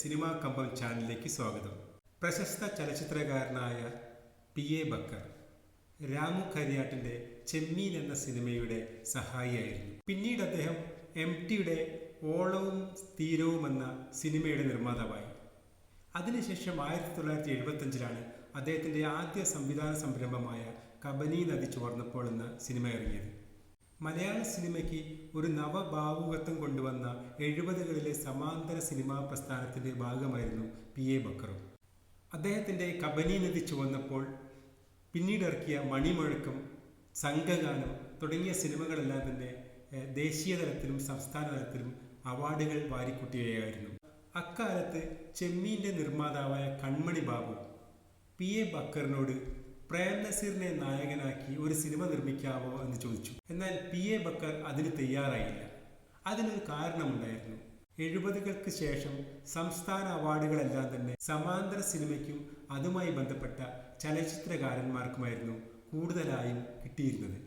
Cinema കമ്പം ചാനലിലേക്ക് സ്വാഗതം. പ്രശസ്ത ചലച്ചിത്രകാരനായ പി എ ബക്കർ രാമു കരിയാട്ടിന്റെ ചെമ്മീൻ എന്ന സിനിമയുടെ സഹായിയായിരുന്നു. പിന്നീട് അദ്ദേഹം എം ടിയുടെ ഓളവും തീരവും എന്ന സിനിമയുടെ നിർമ്മാതാവായി. അതിനുശേഷം ആയിരത്തി തൊള്ളായിരത്തി എഴുപത്തഞ്ചിലാണ് അദ്ദേഹത്തിന്റെ ആദ്യ സംവിധാന സംരംഭമായ കബനി നദി ചോർന്നപ്പോൾ എന്ന സിനിമ ഇറങ്ങിയത്. മലയാള സിനിമയ്ക്ക് ഒരു നവഭാവുകത്വം കൊണ്ടുവന്ന എഴുപതുകളിലെ സമാന്തര സിനിമാ പ്രസ്ഥാനത്തിന്റെ ഭാഗമായിരുന്നു പി എ ബക്കറും. അദ്ദേഹത്തിന്റെ കബനി നദി ചുവന്നപ്പോൾ പിന്നീട് ഇറക്കിയ മണിമുഴക്കം സംഘഗാനം തുടങ്ങിയ സിനിമകളെല്ലാം തന്നെ ദേശീയ തലത്തിലും സംസ്ഥാന തലത്തിലും അവാർഡുകൾ വാരിക്കുട്ടിയായിരുന്നു അക്കാലത്ത് ചെമ്മീന്റെ നിർമ്മാതാവായ കൺമണി ബാബു പി എ ബക്കറിനോട് പ്രേം നസീറിനെ നായകനാക്കി ഒരു സിനിമ നിർമ്മിക്കാമോ എന്ന് ചോദിച്ചു. എന്നാൽ പി എ ബക്കർ അതിന് തയ്യാറായില്ല. അതിനൊരു കാരണമുണ്ടായിരുന്നു. എഴുപതുകൾക്ക് ശേഷം സംസ്ഥാന അവാർഡുകളെല്ലാം തന്നെ സമാന്തര സിനിമയ്ക്കും അതുമായി ബന്ധപ്പെട്ട ചലച്ചിത്രകാരന്മാർക്കുമായിരുന്നു കൂടുതലായും കിട്ടിയിരുന്നത്.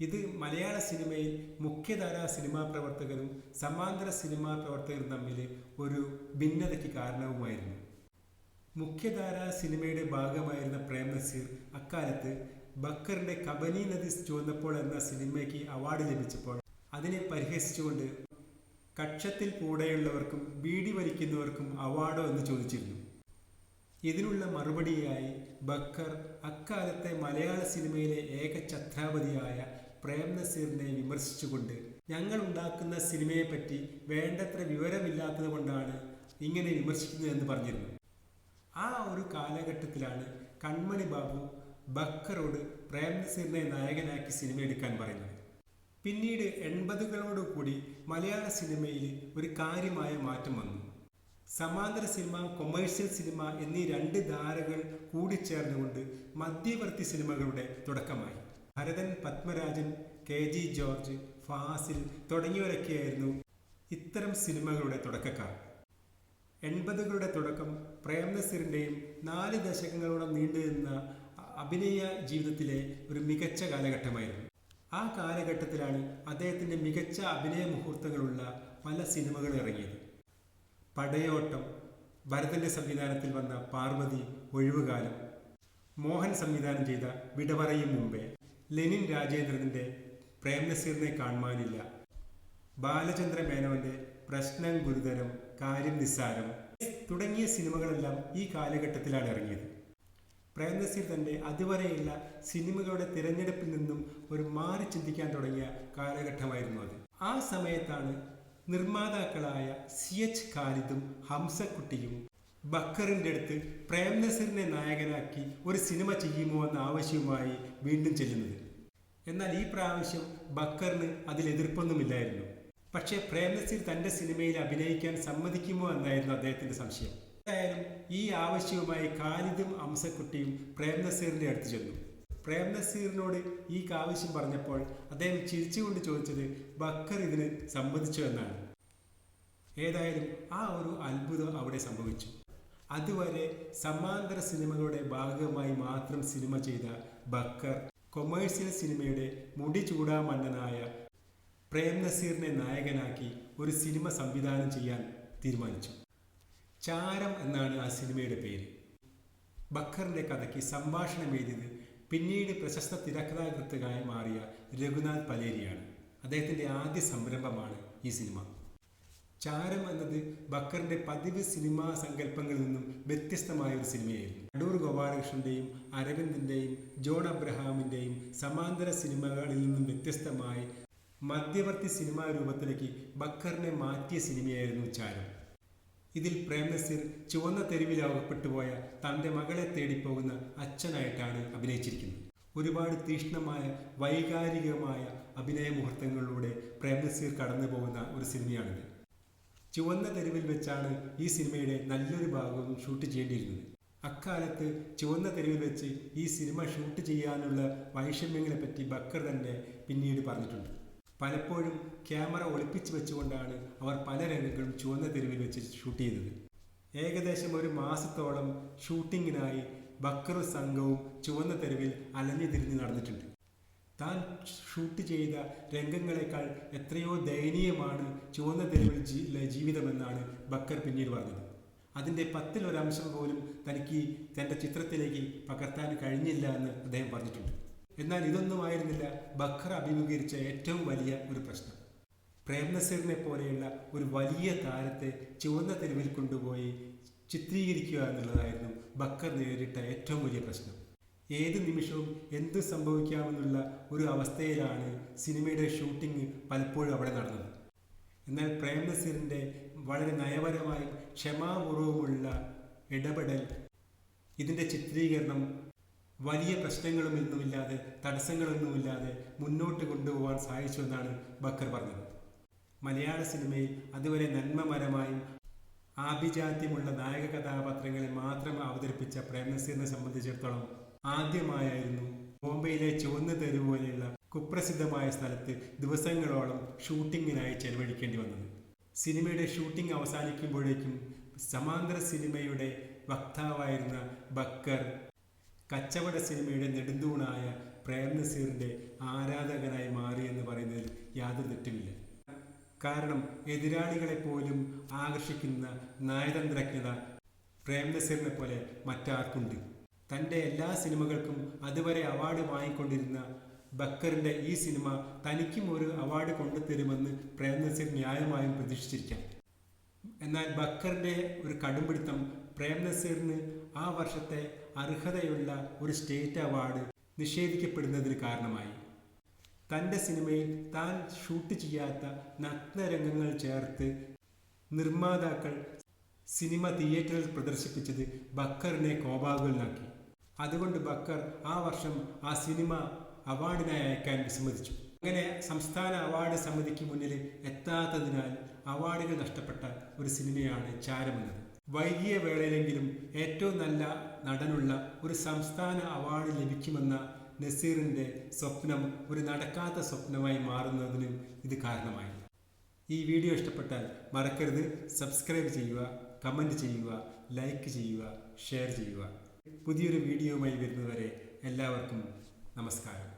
ഇത് മലയാള സിനിമയിൽ മുഖ്യധാരാ സിനിമാ പ്രവർത്തകരും സമാന്തര സിനിമാ പ്രവർത്തകരും തമ്മിൽ ഒരു ഭിന്നതയ്ക്ക് കാരണവുമായിരുന്നു. മുഖ്യധാരാ സിനിമയുടെ ഭാഗമായിരുന്ന പ്രേം നസീർ അക്കാലത്ത് ബക്കറിന്റെ കബനി നദി ചുവന്നപ്പോൾ എന്ന സിനിമയ്ക്ക് അവാർഡ് ലഭിച്ചപ്പോൾ അതിനെ പരിഹസിച്ചുകൊണ്ട് കക്ഷത്തിൽ കൂടെയുള്ളവർക്കും ബീഡി വലിക്കുന്നവർക്കും അവാർഡോ എന്ന് ചോദിച്ചിരുന്നു. ഇതിനുള്ള മറുപടിയായി ബക്കർ അക്കാലത്തെ മലയാള സിനിമയിലെ ഏക ഛത്രാപതിയായ പ്രേം നസീറിനെ വിമർശിച്ചുകൊണ്ട് ഞങ്ങൾ ഉണ്ടാക്കുന്ന സിനിമയെപ്പറ്റി വേണ്ടത്ര വിവരമില്ലാത്തത് കൊണ്ടാണ് ഇങ്ങനെ വിമർശിക്കുന്നത് എന്ന് പറഞ്ഞിരുന്നു. ആ ഒരു കാലഘട്ടത്തിലാണ് കൺമണി ബാബു ബക്കറോട് പ്രേം നസീറിനെ നായകനാക്കി സിനിമ എടുക്കാൻ പറയുന്നത്. പിന്നീട് എൺപതുകളോടുകൂടി മലയാള സിനിമയിൽ ഒരു കാര്യമായ മാറ്റം വന്നു. സമാന്തര സിനിമ കൊമേഴ്ഷ്യൽ സിനിമ എന്നീ രണ്ട് ധാരകൾ കൂടിച്ചേർന്നുകൊണ്ട് മധ്യവർത്തി സിനിമകളുടെ തുടക്കമായി. ഭരതൻ പത്മരാജൻ കെ ജി ജോർജ് ഫാസിൽ തുടങ്ങിയവരൊക്കെയായിരുന്നു ഇത്തരം സിനിമകളുടെ തുടക്കക്കാർ. എൺപതുകളുടെ തുടക്കം പ്രേം നസീറിന്റെയും നാല് ദശകങ്ങളോളം നീണ്ടുനിന്ന നിന്ന അഭിനയ ജീവിതത്തിലെ ഒരു മികച്ച കാലഘട്ടമായിരുന്നു. ആ കാലഘട്ടത്തിലാണ് അദ്ദേഹത്തിന്റെ മികച്ച അഭിനയ മുഹൂർത്തങ്ങളുള്ള പല സിനിമകൾ ഇറങ്ങിയത്. പടയോട്ടം ഭരതന്റെ സംവിധാനത്തിൽ വന്ന പാർവതി ഒഴിവുകാലം മോഹൻ സംവിധാനം ചെയ്ത വിടവറയും മുമ്പേ ലെനിൻ രാജേന്ദ്രന്റെ പ്രേം നസീറിനെ കാണുവാനില്ല ബാലചന്ദ്ര മേനോന്റെ പ്രശ്നം ഗുരുതരം കാര്യം നിസ്സാരം തുടങ്ങിയ സിനിമകളെല്ലാം ഈ കാലഘട്ടത്തിലാണ് ഇറങ്ങിയത്. പ്രേംനസീർ തന്റെ അതുവരെയുള്ള സിനിമകളുടെ തിരഞ്ഞെടുപ്പിൽ നിന്നും ഒരു മാറി ചിന്തിക്കാൻ തുടങ്ങിയ കാലഘട്ടമായിരുന്നു അത്. ആ സമയത്താണ് നിർമ്മാതാക്കളായ സി എച്ച് ഖാലിദും ഹംസക്കുട്ടിയും ബക്കറിന്റെ അടുത്ത് പ്രേം നസീറിനെ നായകനാക്കി ഒരു സിനിമ ചെയ്യുമോ എന്ന ആവശ്യവുമായി വീണ്ടും ചെല്ലുന്നത്. എന്നാൽ ഈ പ്രാവശ്യം ബക്കറിന് അതിൽ എതിർപ്പൊന്നുമില്ലായിരുന്നു. പക്ഷേ പ്രേംനസീർ തന്റെ സിനിമയിൽ അഭിനയിക്കാൻ സമ്മതിക്കുമോ എന്നായിരുന്നു അദ്ദേഹത്തിന്റെ സംശയം. എന്തായാലും ഈ ആവശ്യവുമായി ഖാലിദും അംസക്കുട്ടിയും പ്രേംനസീറിന്റെ അടുത്ത് ചെന്നു. പ്രേംനസീറിനോട് ഈ ആവശ്യം പറഞ്ഞപ്പോൾ അദ്ദേഹം ചിരിച്ചുകൊണ്ട് ചോദിച്ചത് ബക്കർ ഇതിന് സമ്മതിച്ചു എന്നാണ്. ഏതായാലും ആ ഒരു അത്ഭുതം അവിടെ സംഭവിച്ചു. അതുവരെ സമാന്തര സിനിമകളുടെ ഭാഗമായി മാത്രം സിനിമ ചെയ്ത ബക്കർ കൊമേഴ്സ്യൽ സിനിമയുടെ മുടി ചൂടാമണ്ണനായ പ്രേം നസീറിനെ നായകനാക്കി ഒരു സിനിമ സംവിധാനം ചെയ്യാൻ തീരുമാനിച്ചു. ചാരം എന്നാണ് ആ സിനിമയുടെ പേര്. ബക്കറിന്റെ കഥയ്ക്ക് സംഭാഷണം എഴുതിയത് പിന്നീട് പ്രശസ്ത തിരക്കഥാകൃത്തുകായി മാറിയ രഘുനാഥ് പലേരിയാണ്. അദ്ദേഹത്തിന്റെ ആദ്യ സംരംഭമാണ് ഈ സിനിമ. ചാരം എന്നത് ബക്കറിന്റെ പതിവ് സിനിമാ സങ്കല്പങ്ങളിൽ നിന്നും വ്യത്യസ്തമായ ഒരു സിനിമയായിരുന്നു. അടൂർ ഗോപാലകൃഷ്ണന്റെയും അരവിന്ദിന്റെയും ജോൺ അബ്രഹാമിന്റെയും സമാന്തര സിനിമകളിൽ നിന്നും വ്യത്യസ്തമായി മധ്യവർത്തി സിനിമാ രൂപത്തിലേക്ക് ബക്കറിനെ മാറ്റിയ സിനിമയായിരുന്നു ചാരം. ഇതിൽ പ്രേം നസീർ ചുവന്ന തെരുവിൽ അകപ്പെട്ടുപോയ തന്റെ മകളെ തേടിപ്പോകുന്ന അച്ഛനായിട്ടാണ് അഭിനയിച്ചിരിക്കുന്നത്. ഒരുപാട് തീഷ്ണമായ വൈകാരികമായ അഭിനയ മുഹൂർത്തങ്ങളിലൂടെ പ്രേം നസീർ കടന്നു പോകുന്ന ഒരു സിനിമയാണിത്. ചുവന്ന തെരുവിൽ വെച്ചാണ് ഈ സിനിമയുടെ നല്ലൊരു ഭാഗവും ഷൂട്ട് ചെയ്യേണ്ടിയിരുന്നത്. അക്കാലത്ത് ചുവന്ന തെരുവിൽ വെച്ച് ഈ സിനിമ ഷൂട്ട് ചെയ്യാനുള്ള വൈഷമ്യങ്ങളെപ്പറ്റി ബക്കർ തന്നെ പിന്നീട് പറഞ്ഞിട്ടുണ്ട്. പലപ്പോഴും ക്യാമറ ഒളിപ്പിച്ച് വെച്ചുകൊണ്ടാണ് അവർ പല രംഗങ്ങളും ചുവന്ന തെരുവിൽ വെച്ച് ഷൂട്ട് ചെയ്തത്. ഏകദേശം ഒരു മാസത്തോളം ഷൂട്ടിങ്ങിനായി ബക്കറു സംഘവും ചുവന്ന തെരുവിൽ അലഞ്ഞു തിരിഞ്ഞ് നടന്നിട്ടുണ്ട്. താൻ ഷൂട്ട് ചെയ്ത രംഗങ്ങളെക്കാൾ എത്രയോ ദയനീയമാണ് ചുവന്ന തെരുവിൽ ജീവിതമെന്നാണ് ബക്കർ പിന്നീട് പറഞ്ഞത്. അതിന്റെ പത്തിലൊരംശം പോലും തനിക്ക് തന്റെ ചിത്രത്തിലേക്ക് പകർത്താൻ കഴിഞ്ഞില്ല എന്ന് അദ്ദേഹം പറഞ്ഞിട്ടുണ്ട്. എന്നാൽ ഇതൊന്നും ആയിരുന്നില്ല ബക്കർ അഭിമുഖീകരിച്ച ഏറ്റവും വലിയ ഒരു പ്രശ്നം. പ്രേംനസീറിനെ പോലെയുള്ള ഒരു വലിയ താരത്തെ ചുവന്ന തെരുവിൽ കൊണ്ടുപോയി ചിത്രീകരിക്കുക എന്നുള്ളതായിരുന്നു ബക്കർ നേരിട്ട ഏറ്റവും വലിയ പ്രശ്നം. ഏത് നിമിഷവും എന്ത് സംഭവിക്കാമെന്നുള്ള ഒരു അവസ്ഥയിലാണ് സിനിമയുടെ ഷൂട്ടിംഗ് പലപ്പോഴും അവിടെ നടന്നത്. എന്നാൽ പ്രേംനസീറിന്റെ വളരെ നയപരമായും ക്ഷമാപൂർവമുള്ള ഇടപെടൽ ഇതിന്റെ ചിത്രീകരണം വലിയ പ്രശ്നങ്ങളൊന്നുമില്ലാതെ തടസ്സങ്ങളൊന്നുമില്ലാതെ മുന്നോട്ട് കൊണ്ടുപോകാൻ സഹായിച്ചുവെന്നാണ് ബക്കർ പറഞ്ഞത്. മലയാള സിനിമയിൽ അതുവരെ നന്മമരമായും ആഭിജാത്യമുള്ള നായക കഥാപാത്രങ്ങളെ മാത്രം അവതരിപ്പിച്ച പ്രേംനസീറിനെ സംബന്ധിച്ചിടത്തോളം ആദ്യമായായിരുന്നു ബോംബെയിലെ ചുവന്ന തെരുവ് പോലെയുള്ള കുപ്രസിദ്ധമായ സ്ഥലത്ത് ദിവസങ്ങളോളം ഷൂട്ടിങ്ങിനായി ചെലവഴിക്കേണ്ടി വന്നത്. സിനിമയുടെ ഷൂട്ടിംഗ് അവസാനിക്കുമ്പോഴേക്കും സമാന്തര സിനിമയുടെ വക്താവായിരുന്ന ബക്കർ കച്ചവട സിനിമയുടെ നെടുന്തൂണായ പ്രേം നസീറിന്റെ ആരാധകനായി മാറി എന്ന് പറയുന്നതിൽ യാതൊരു തെറ്റുമില്ല. കാരണം എതിരാളികളെ പോലും ആകർഷിക്കുന്ന നയതന്ത്രജ്ഞത പ്രേം നസീറിനെ പോലെ മറ്റാർക്കുണ്ട്. തന്റെ എല്ലാ സിനിമകൾക്കും അതുവരെ അവാർഡ് വാങ്ങിക്കൊണ്ടിരുന്ന ബക്കറിന്റെ ഈ സിനിമ തനിക്കും ഒരു അവാർഡ് കൊണ്ടുതരുമെന്ന് പ്രേം നസീർ ന്യായമായും പ്രതീക്ഷിച്ചിരിക്കാം. എന്നാൽ ബക്കറിന്റെ ഒരു കടുംപിടുത്തം പ്രേം നസീറിന് ആ വർഷത്തെ അർഹതയുള്ള ഒരു സ്റ്റേറ്റ് അവാർഡ് നിഷേധിക്കപ്പെടുന്നതിന് കാരണമായി. തന്റെ സിനിമയിൽ താൻ ഷൂട്ട് ചെയ്യാത്ത നഗ്നരംഗങ്ങൾ ചേർത്ത് നിർമ്മാതാക്കൾ സിനിമ തിയേറ്ററിൽ പ്രദർശിപ്പിച്ചത് ബക്കറിനെ കോപാകുലനാക്കി. അതുകൊണ്ട് ബക്കർ ആ വർഷം ആ സിനിമ അവാർഡിനായി അയക്കാൻ വിസമ്മതിച്ചു. അങ്ങനെ സംസ്ഥാന അവാർഡ് സമിതിക്ക് മുന്നിൽ എത്താത്തതിനാൽ അവാർഡുകൾ നഷ്ടപ്പെട്ട ഒരു സിനിമയാണ് ചാരമെന്നത്. വൈകിയ വേളയിലെങ്കിലും ഏറ്റവും നല്ല നടനുള്ള ഒരു സംസ്ഥാന അവാർഡ് ലഭിക്കുമെന്ന നസീറിന്റെ സ്വപ്നം ഒരു നടക്കാത്ത സ്വപ്നമായി മാറുന്നതിനും ഇത് കാരണമായി. ഈ വീഡിയോ ഇഷ്ടപ്പെട്ടാൽ മറക്കരുത്. സബ്സ്ക്രൈബ് ചെയ്യുക കമന്റ് ചെയ്യുക ലൈക്ക് ചെയ്യുക ഷെയർ ചെയ്യുക. പുതിയൊരു വീഡിയോയുമായി വരുന്നതുവരെ എല്ലാവർക്കും നമസ്കാരം.